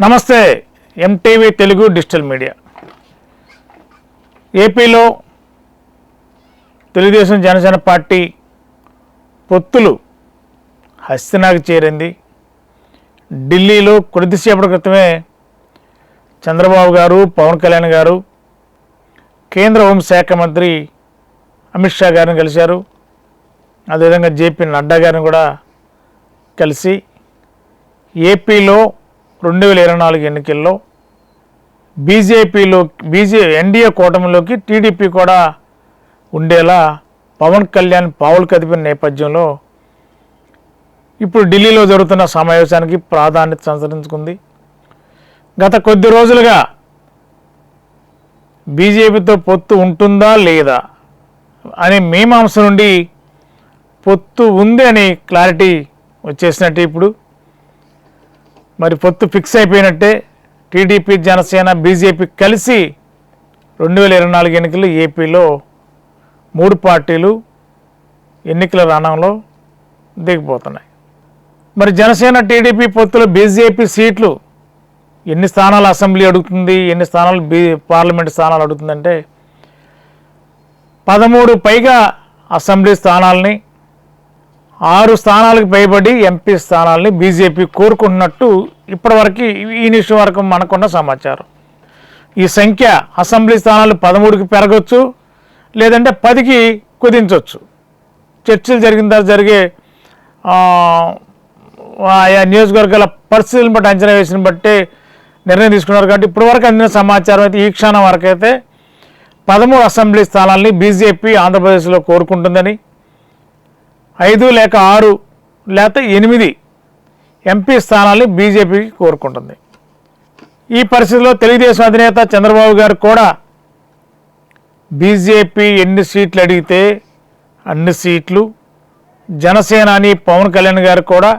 నమస్తే MTV Telugu digital media. ఏపీలో Telugu Desam Janasena party పొత్తులు హస్తినాకు చేరింది. ఢిల్లీలో కొద్దిసేపటి క్రితమే చంద్రబాబు గారు పవన్ కళ్యాణ్ గారు కేంద్ర హోంశాఖ మంత్రి అమిత్ షా గారిని కలిశారు. అదేవిధంగా జేపీ నడ్డా గారిని కూడా కలిసి ఏపీలో రెండు వేల ఇరవై నాలుగు ఎన్నికల్లో బీజేపీలో బీజే ఎన్డీఏ కూటమిలోకి టీడీపీ కూడా ఉండేలా పవన్ కళ్యాణ్ పావులు కదిపిన నేపథ్యంలో ఇప్పుడు ఢిల్లీలో జరుగుతున్న సమావేశానికి ప్రాధాన్యత సంతరించుకుంది. గత కొద్ది రోజులుగా బీజేపీతో పొత్తు ఉంటుందా లేదా అనే మీమాంస నుండి పొత్తు ఉంది అని క్లారిటీ వచ్చేసినట్టు ఇప్పుడు. మరి పొత్తు ఫిక్స్ అయిపోయినట్టే టీడీపీ జనసేన బీజేపీ కలిసి రెండు వేల ఇరవై నాలుగు ఎన్నికలు ఏపీలో మూడు పార్టీలు ఎన్నికల రణంలో దిగిపోతున్నాయి. మరి జనసేన టీడీపీ పొత్తులో బీజేపీ సీట్లు ఎన్ని స్థానాలు అసెంబ్లీ అడుగుతుంది ఎన్ని స్థానాలు బీ పార్లమెంట్ స్థానాలు అడుగుతుందంటే పదమూడు పైగా అసెంబ్లీ స్థానాలని ఆరు స్థానాలకు పైబడి ఎంపీ స్థానాలని బీజేపీ కోరుకుంటున్నట్టు ఇప్పటివరకు ఈ నిమిషం వరకు మనకున్న సమాచారం. ఈ సంఖ్య అసెంబ్లీ స్థానాలు పదమూడుకి పెరగచ్చు లేదంటే పదికి కుదించవచ్చు చర్చలు జరిగిన తర్వాత జరిగే ఆయా నియోజకవర్గాల పరిస్థితులను బట్టి అంచనా వేసిన బట్టి నిర్ణయం తీసుకున్నారు. కాబట్టి ఇప్పటివరకు అందిన సమాచారం అయితే ఈ క్షణం వరకు అయితే పదమూడు అసెంబ్లీ స్థానాలని బీజేపీ ఆంధ్రప్రదేశ్లో కోరుకుంటుందని ఐదు లేక ఆరు లేక ఎనిమిది ఎంపీ స్థానాల్ని బీజేపీకి కోరుకుంటుంది. ఈ పరిస్థితిలో తెలుగుదేశం అధినేత చంద్రబాబు గారు కూడా బీజేపీ ఎన్ని సీట్లు అడిగితే అన్ని సీట్లు జనసేన అని పవన్ కళ్యాణ్ గారు కూడా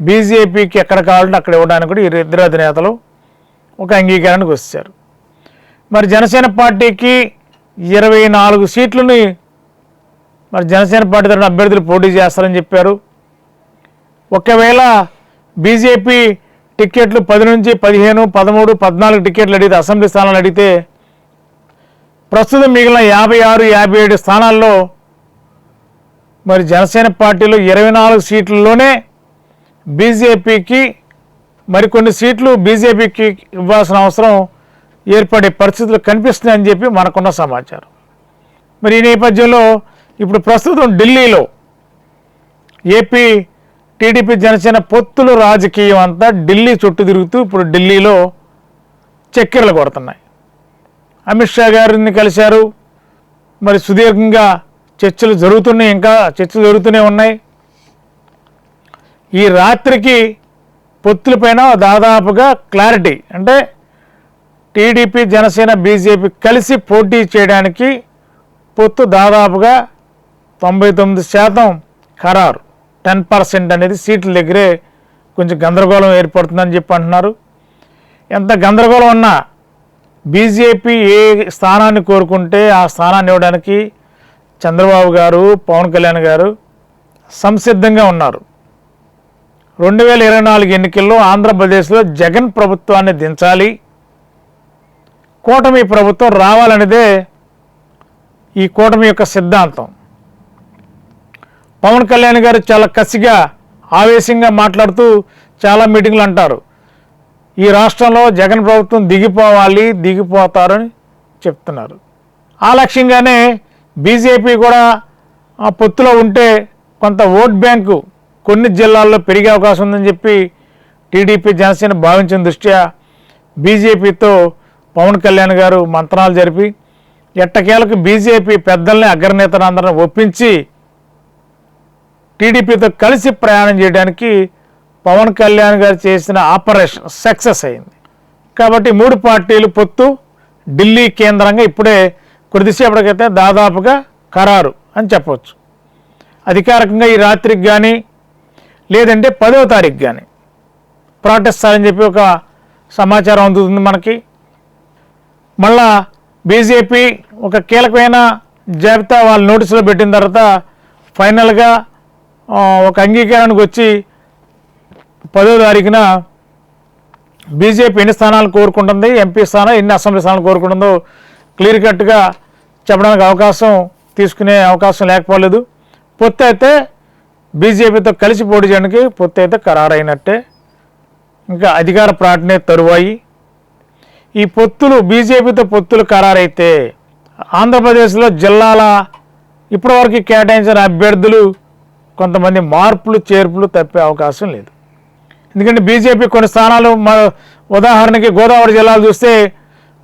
బీజేపీకి ఎక్కడ కావాలంటే అక్కడ ఇవ్వడానికి కూడా ఈ ఇద్దరు అధినేతలు ఒక అంగీకారానికి వచ్చారు. మరి జనసేన పార్టీకి ఇరవై నాలుగు సీట్లని మరి జనసేన పార్టీ తరఫున అభ్యర్థులు పోటీ చేస్తారని చెప్పారు. ఒకవేళ బీజేపీ టిక్కెట్లు పది నుంచి పదిహేను పదమూడు పద్నాలుగు టిక్కెట్లు అడిగితే అసెంబ్లీ స్థానాలు అడిగితే ప్రస్తుతం మిగిలిన యాభై ఆరు యాభై ఏడు స్థానాల్లో మరి జనసేన పార్టీలో ఇరవై నాలుగు సీట్లలోనే బీజేపీకి మరికొన్ని సీట్లు బీజేపీకి ఇవ్వాల్సిన అవసరం ఏర్పడే పరిస్థితులు కనిపిస్తున్నాయని చెప్పి మనకున్న సమాచారం. మరి ఈ నేపథ్యంలో ఇప్పుడు ప్రస్తుతం ఢిల్లీలో ఏపీ టీడీపీ జనసేన పొత్తులు రాజకీయం అంతా ఢిల్లీ చుట్టూ తిరుగుతూ ఇప్పుడు ఢిల్లీలో చక్కెరలు కొడుతున్నాయి. అమిత్ షా గారిని కలిశారు. మరి సుదీర్ఘంగా చర్చలు జరుగుతున్నాయి ఇంకా చర్చలు జరుగుతూనే ఉన్నాయి. ఈ రాత్రికి పొత్తులపైన దాదాపుగా క్లారిటీ అంటే టీడీపీ జనసేన బీజేపీ కలిసి పోటీ చేయడానికి పొత్తు దాదాపుగా తొంభై తొమ్మిది శాతం ఖరారు. టెన్ పర్సెంట్ అనేది సీట్ల దగ్గరే కొంచెం గందరగోళం ఏర్పడుతుందని చెప్పి అంటున్నారు. ఎంత గందరగోళం ఉన్నా బీజేపీ ఏ స్థానాన్ని కోరుకుంటే ఆ స్థానాన్ని ఇవ్వడానికి చంద్రబాబు గారు పవన్ కళ్యాణ్ గారు సంసిద్ధంగా ఉన్నారు. రెండు వేల ఇరవై నాలుగు ఎన్నికల్లో ఆంధ్రప్రదేశ్లో జగన్ ప్రభుత్వాన్ని దించాలి. కూటమి ప్రభుత్వం రావాలనేదే ఈ కూటమి యొక్క సిద్ధాంతం. పవన్ కళ్యాణ్ గారు చాలా కసిగా ఆవేశంగా మాట్లాడుతూ చాలా మీటింగ్లు అంటారు. ఈ రాష్ట్రంలో జగన్ ప్రభుత్వం దిగిపోవాలి దిగిపోతారని చెప్తున్నారు. ఆ లక్ష్యంగానే బీజేపీ కూడా ఆ పొత్తులో ఉంటే కొంత ఓట్ బ్యాంకు కొన్ని జిల్లాల్లో పెరిగే అవకాశం ఉందని చెప్పి టీడీపీ జనసేన భావించిన దృష్ట్యా బీజేపీతో పవన్ కళ్యాణ్ గారు మంత్రాలు జరిపి ఎట్టకేలకు బీజేపీ పెద్దల్ని అగ్రనేతలందరిని ఒప్పించి టీడీపీతో కలిసి ప్రయాణం చేయడానికి పవన్ కళ్యాణ్ గారు చేసిన ఆపరేషన్ సక్సెస్ అయింది. కాబట్టి మూడు పార్టీలు పొత్తు ఢిల్లీ కేంద్రంగా ఇప్పుడే కొద్దిసేపటికైతే దాదాపుగా ఖరారు అని చెప్పవచ్చు. అధికారికంగా ఈ రాత్రికి కానీ లేదంటే పదవ తారీఖు కానీ ప్రకటిస్తారని చెప్పి ఒక సమాచారం అందుతుంది మనకి. మళ్ళా బీజేపీ ఒక కీలకమైన జాబితా వాళ్ళు నోటీసులో పెట్టిన తర్వాత ఫైనల్గా ఒక అంగీకారానికి వచ్చి పదో తారీఖున బీజేపీ ఎన్ని స్థానాలు కోరుకుంటుంది ఎంపీ స్థానం ఎన్ని అసెంబ్లీ స్థానాలు కోరుకుంటుందో క్లియర్ కట్గా చెప్పడానికి అవకాశం తీసుకునే అవకాశం లేకపోలేదు. పొత్తు అయితే బీజేపీతో కలిసి పోటీ చేయడానికి పొత్తు అయితే ఖరారైనట్టే. ఇంకా అధికార ప్రాటనే తరువాయి. ఈ పొత్తులు బీజేపీతో పొత్తులు ఖరారైతే ఆంధ్రప్రదేశ్లో జిల్లాల ఇప్పటివరకు కేటాయించిన అభ్యర్థులు కొంతమంది మార్పులు చేర్పులు తప్పే అవకాశం లేదు. ఎందుకంటే బీజేపీ కొన్ని స్థానాలు ఉదాహరణకి గోదావరి జిల్లాలు చూస్తే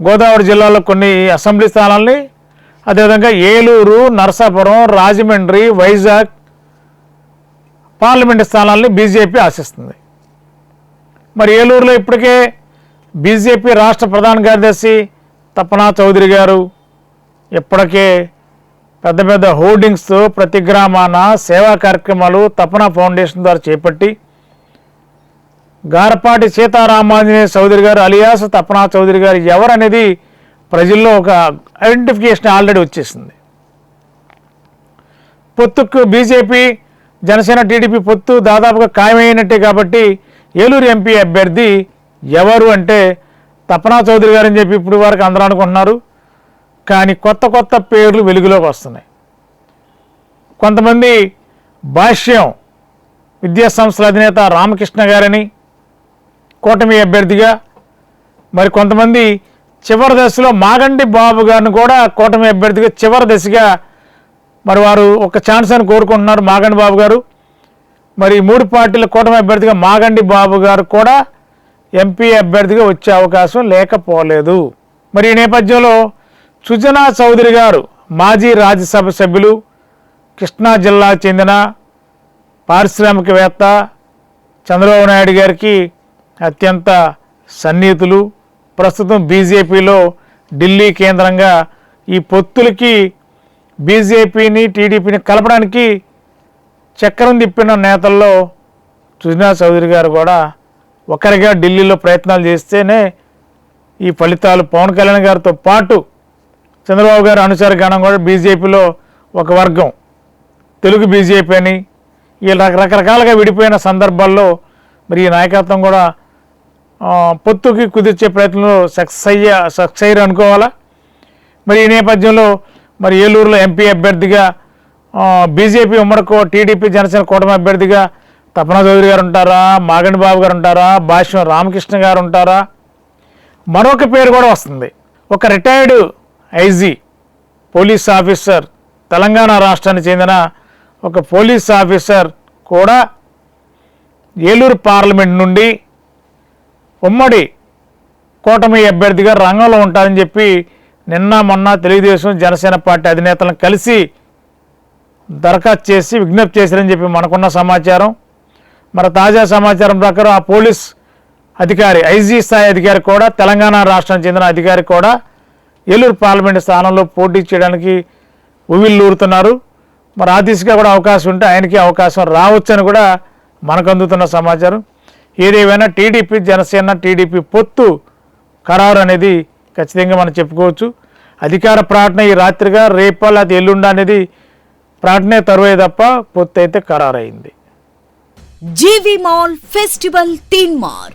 గోదావరి జిల్లాలో కొన్ని అసెంబ్లీ స్థానాలని అదేవిధంగా ఏలూరు నరసాపురం రాజమండ్రి వైజాగ్ పార్లమెంటు స్థానాలని బీజేపీ ఆశిస్తుంది. మరి ఏలూరులో ఇప్పటికే బీజేపీ రాష్ట్ర ప్రధాన కార్యదర్శి తపనా చౌదరి గారు ఇప్పటికే పెద్ద పెద్ద హోర్డింగ్స్తో ప్రతి గ్రామాన సేవా కార్యక్రమాలు తపన ఫౌండేషన్ ద్వారా చేపట్టి గారపాటి సీతారామాంజనేయ చౌదరి గారు అలియాస్ తపనా చౌదరి గారు ఎవరనేది ప్రజల్లో ఒక ఐడెంటిఫికేషన్ ఆల్రెడీ వచ్చేసింది. పొత్తుకు బీజేపీ జనసేన టీడీపీ పొత్తు దాదాపుగా ఖాయమైనట్టే కాబట్టి ఏలూరు ఎంపీ అభ్యర్థి ఎవరు అంటే తపనా చౌదరి గారు అని చెప్పి ఇప్పుడు వరకు అందరూ అనుకుంటున్నారు. కానీ కొత్త కొత్త పేర్లు వెలుగులోకి వస్తున్నాయి. కొంతమంది భాష్యం విద్యాసంస్థల అధినేత రామకృష్ణ గారని కూటమి అభ్యర్థిగా మరి కొంతమంది చివరి దశలో మాగండి బాబు గారిని కూడా కూటమి అభ్యర్థిగా చివరి దశగా మరి వారు ఒక ఛాన్స్ అని కోరుకుంటున్నారు మాగండి బాబు గారు. మరి మూడు పార్టీల కూటమి అభ్యర్థిగా మాగండి బాబు గారు కూడా ఎంపీ అభ్యర్థిగా వచ్చే అవకాశం లేకపోలేదు. మరి ఈ నేపథ్యంలో సుజనా చౌదరి గారు మాజీ రాజ్యసభ సభ్యులు కృష్ణా జిల్లాకు చెందిన పారిశ్రామికవేత్త చంద్రబాబు నాయుడు గారికి అత్యంత సన్నిహితులు. ప్రస్తుతం బీజేపీలో ఢిల్లీ కేంద్రంగా ఈ పొత్తులకి బీజేపీని టీడీపీని కలపడానికి చక్రం తిప్పిన నేతల్లో సుజనా చౌదరి గారు కూడా ఒకరిగా ఢిల్లీలో ప్రయత్నాలు చేస్తేనే ఈ ఫలితాలు పవన్ కళ్యాణ్ గారితో పాటు చంద్రబాబు గారు అనుచర గణం కూడా బీజేపీలో ఒక వర్గం. తెలుగు బీజేపీ అని ఈ రకరకాలుగా విడిపోయిన సందర్భాల్లో మరి ఈ నాయకత్వం కూడా పొత్తుకి కుదిర్చే ప్రయత్నంలో సక్సెస్ అయ్యే సక్సెస్ అయ్యారు అనుకోవాలా? మరి ఈ నేపథ్యంలో మరి ఏలూరులో ఎంపీ అభ్యర్థిగా బీజేపీ ఉమ్మడికో టీడీపీ జనసేన కూటమి అభ్యర్థిగా తపనా చౌదరి గారు ఉంటారా? మాగండి బాబు గారు ఉంటారా? భాష్యం రామకృష్ణ గారు ఉంటారా? మరొక పేరు కూడా వస్తుంది. ఒక retired IG police officer Telangana రాష్ట్రానికి చెందిన ఒక పోలీస్ ఆఫీసర్ కూడా ఏలూరు పార్లమెంట్ నుండి ఉమ్మడి కూటమి అభ్యర్థిగా రంగంలో ఉంటారని చెప్పి నిన్న మొన్న తెలుగుదేశం జనసేన పార్టీ అధినేతలను కలిసి దరఖాస్తు చేసి విజ్ఞప్తి చేశారని చెప్పి మనకున్న సమాచారం. మరి తాజా సమాచారం ప్రకారం ఆ పోలీస్ అధికారి ఐజీ స్థాయి అధికారి కూడా తెలంగాణ రాష్ట్రానికి చెందిన అధికారి కూడా ఏలూరు పార్లమెంట్ స్థానంలో పోటీ చేయడానికి ఉవిల్లూరుతున్నారు మరి ఆ దిశగా కూడా అవకాశం ఉంటే ఆయనకి అవకాశం రావచ్చని కూడా మనకు అందుతున్న సమాచారం. ఏదేమైనా టీడీపీ జనసేన టీడీపీ పొత్తు ఖరారు అనేది ఖచ్చితంగా మనం చెప్పుకోవచ్చు. అధికార ప్రకటన ఈ రాత్రిగా రేపా లేకపోతే ఎల్లుండ అనేది ప్రకటనే తరువే తప్ప పొత్తు అయితే ఖరారైంది. జీవి మాల్ ఫెస్టివల్ తీన్ మార్